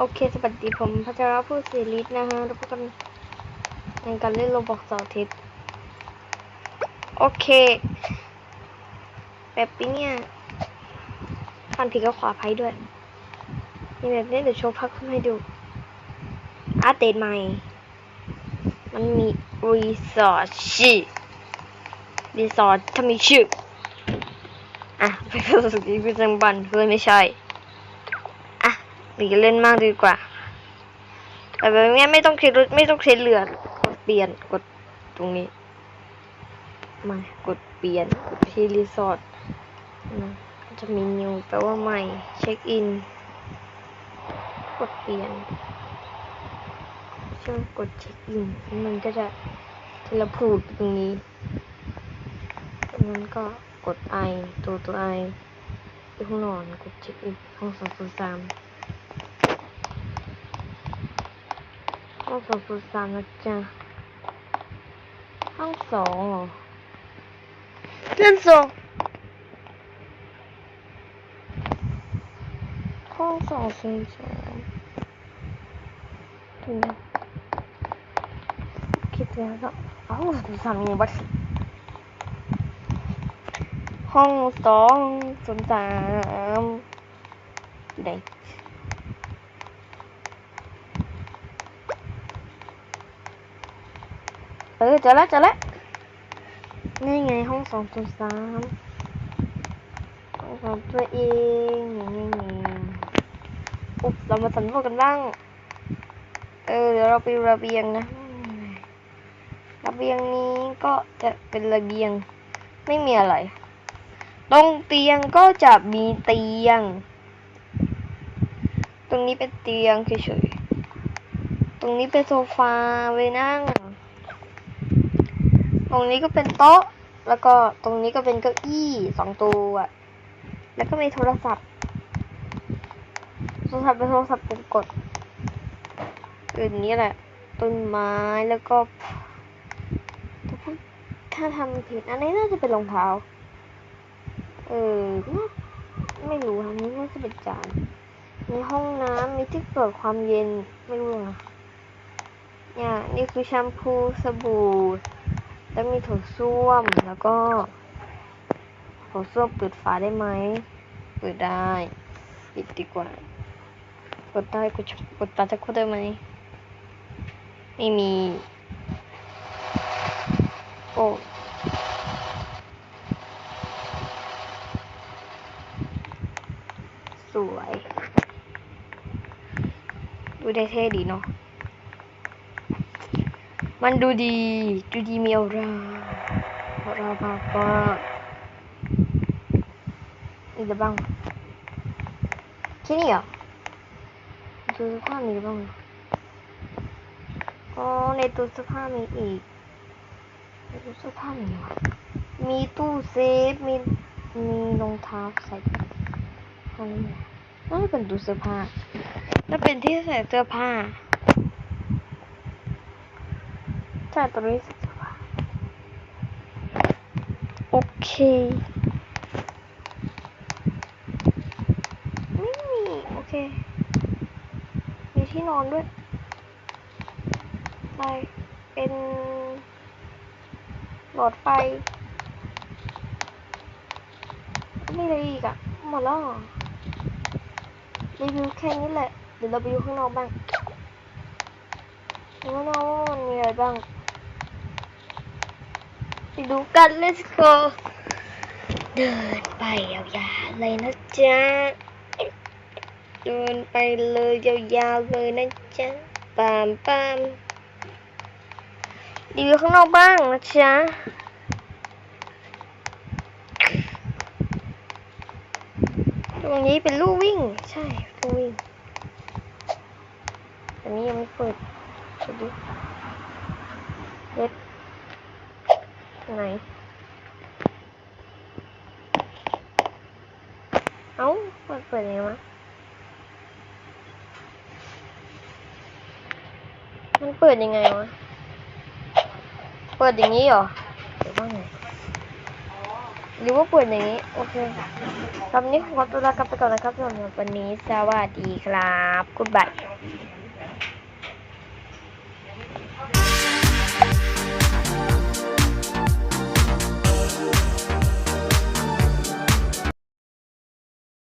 โอเค สวัสดีผมพัชรผู้ศิริศนะฮะแล้วพบกันในการเล่นโรบอกเสาร์อาทิตย์โอเคแบบนี้เนี่ยฟันผิดก็ขวาภัยด้วยนี่แบบนี้เดี๋ยวโชว์พักขึ้นให้ดูอัปเดตใหม่ มันมีรีสอร์ทชื่อรีสอร์ทถ้ามีชื่ออะไปเข้าสู่ที่ประจำวันเพื่อไม่ใช่ หนีเล่นมากดีกว่า แต่แบบนี้ไม่ต้องใช้รถไม่ต้องใช้เรือกดเปลี่ยนกดตรงนี้มากดเปลี่ยนกดที่รีสอร์ทนะจะมีนิวแปลว่าใหม่เช็คอินกดเปลี่ยนช่วงกดเช็คอินมันก็จะเทเลพูดตรงนี้จากนั้นก็กดไอตัวตัวไอที่ห้องนอนกดเช็คอินห้องสองศูนย์สาม ห้องสองศูนย์สามนะจ๊ะห้องสองเหรอเล่นสองห้องสองศูนย์สามถึงคิดแล้วก็ห้องสองศูนย์สามมีบัตรห้องสองศูนย์สามอยู่ไหนเออเจอแล้วเจอแล้วนี่ไงห้องสองศูนย์สามห้องสองตัวเองอย่างนี้อุ๊บเรามาสำรวจกันบ้าง เออเดี๋ยวเราไประเบียงนะ ระเบียงนี้ก็จะเป็นระเบียงไม่มีอะไร ตรงเตียงก็จะมีเตียง ตรงนี้เป็นเตียงเฉยๆ ตรงนี้เป็นโซฟาไว้นั่ง รงนี้ก็เป็นโต๊ะ แล้วก็ตรงนี้ก็เป็นเก้าอี้สองตัว แล้วก็มีโทรศัพท์ โทรศัพท์เป็นโทรศัพท์ปุ่มกดอื่นนี้แหละ ต้นไม้แล้วก็ถ้าทำผิดอันนี้น่าจะเป็นรองเท้า เออน่ไม่รู้อันนี้น่าจะเป็นจานมีห้องน้ำมีที่เปิดความเย็นไม่รู้นะเนี่ยนี่คือแชมพูสบู่ แล้วมีโถส้วมแล้วก็โถส้วมเปิดฝาได้ไหมเปิดได้ปิดดีกว่ากดได้กดกดตาจะกดได้ไหมไม่มี โอ้สวย ดูได้เท่ดีเนาะ มันดูดี ดูดีมีออร่าออร่ามากมากอีกแล้วบ้างที่นี่เหรอดูเสื้อผ้ามีบ้างอ๋อในตู้เสื้อผ้ามีอีกในตู้เสื้อผ้ามีวะมีตู้เซฟ มี มีรองเท้าใส่อันนี้น่าจะเป็นตู้เสื้อผ้าน่าเป็นที่ใส่เสื้อผ้า ใช่ตรงนี้ส่เสื้าโอเค ไม่มี โอเค มีที่นอนด้วยใช่เป็นหลอดไฟไม่อะไรอีกอะหมดแล้วรีวิวแค่นี้แหละ เดี๋ยวเราไปดูข้างนอกบ้างข้างนอกมันมีอะไรบ้าง ดูกัน let's go เดินไปยาวๆเลยนะจ๊ะ เดินไปเลยยาวๆเลยนะจ๊ะปามปามรีวิวข้างนอกบ้างนะจ๊ะตรงนี้เป็นลู่วิ่ง ใช่ลู่วิ่งอันนี้ยังไม่เปิดดูดิเล็ด ไหนเอ้าเปิดเปิดยังไงวะมันเปิดยังไงวะ เปิดอย่างนี้เหรอหรือว่าไงรือว่าเปิดอย่างนี้ โอเคคำนี้ขอตัวลากลับไปก่อนนะครับสำหรับวันนี้ สวัสดีครับ กุดบาย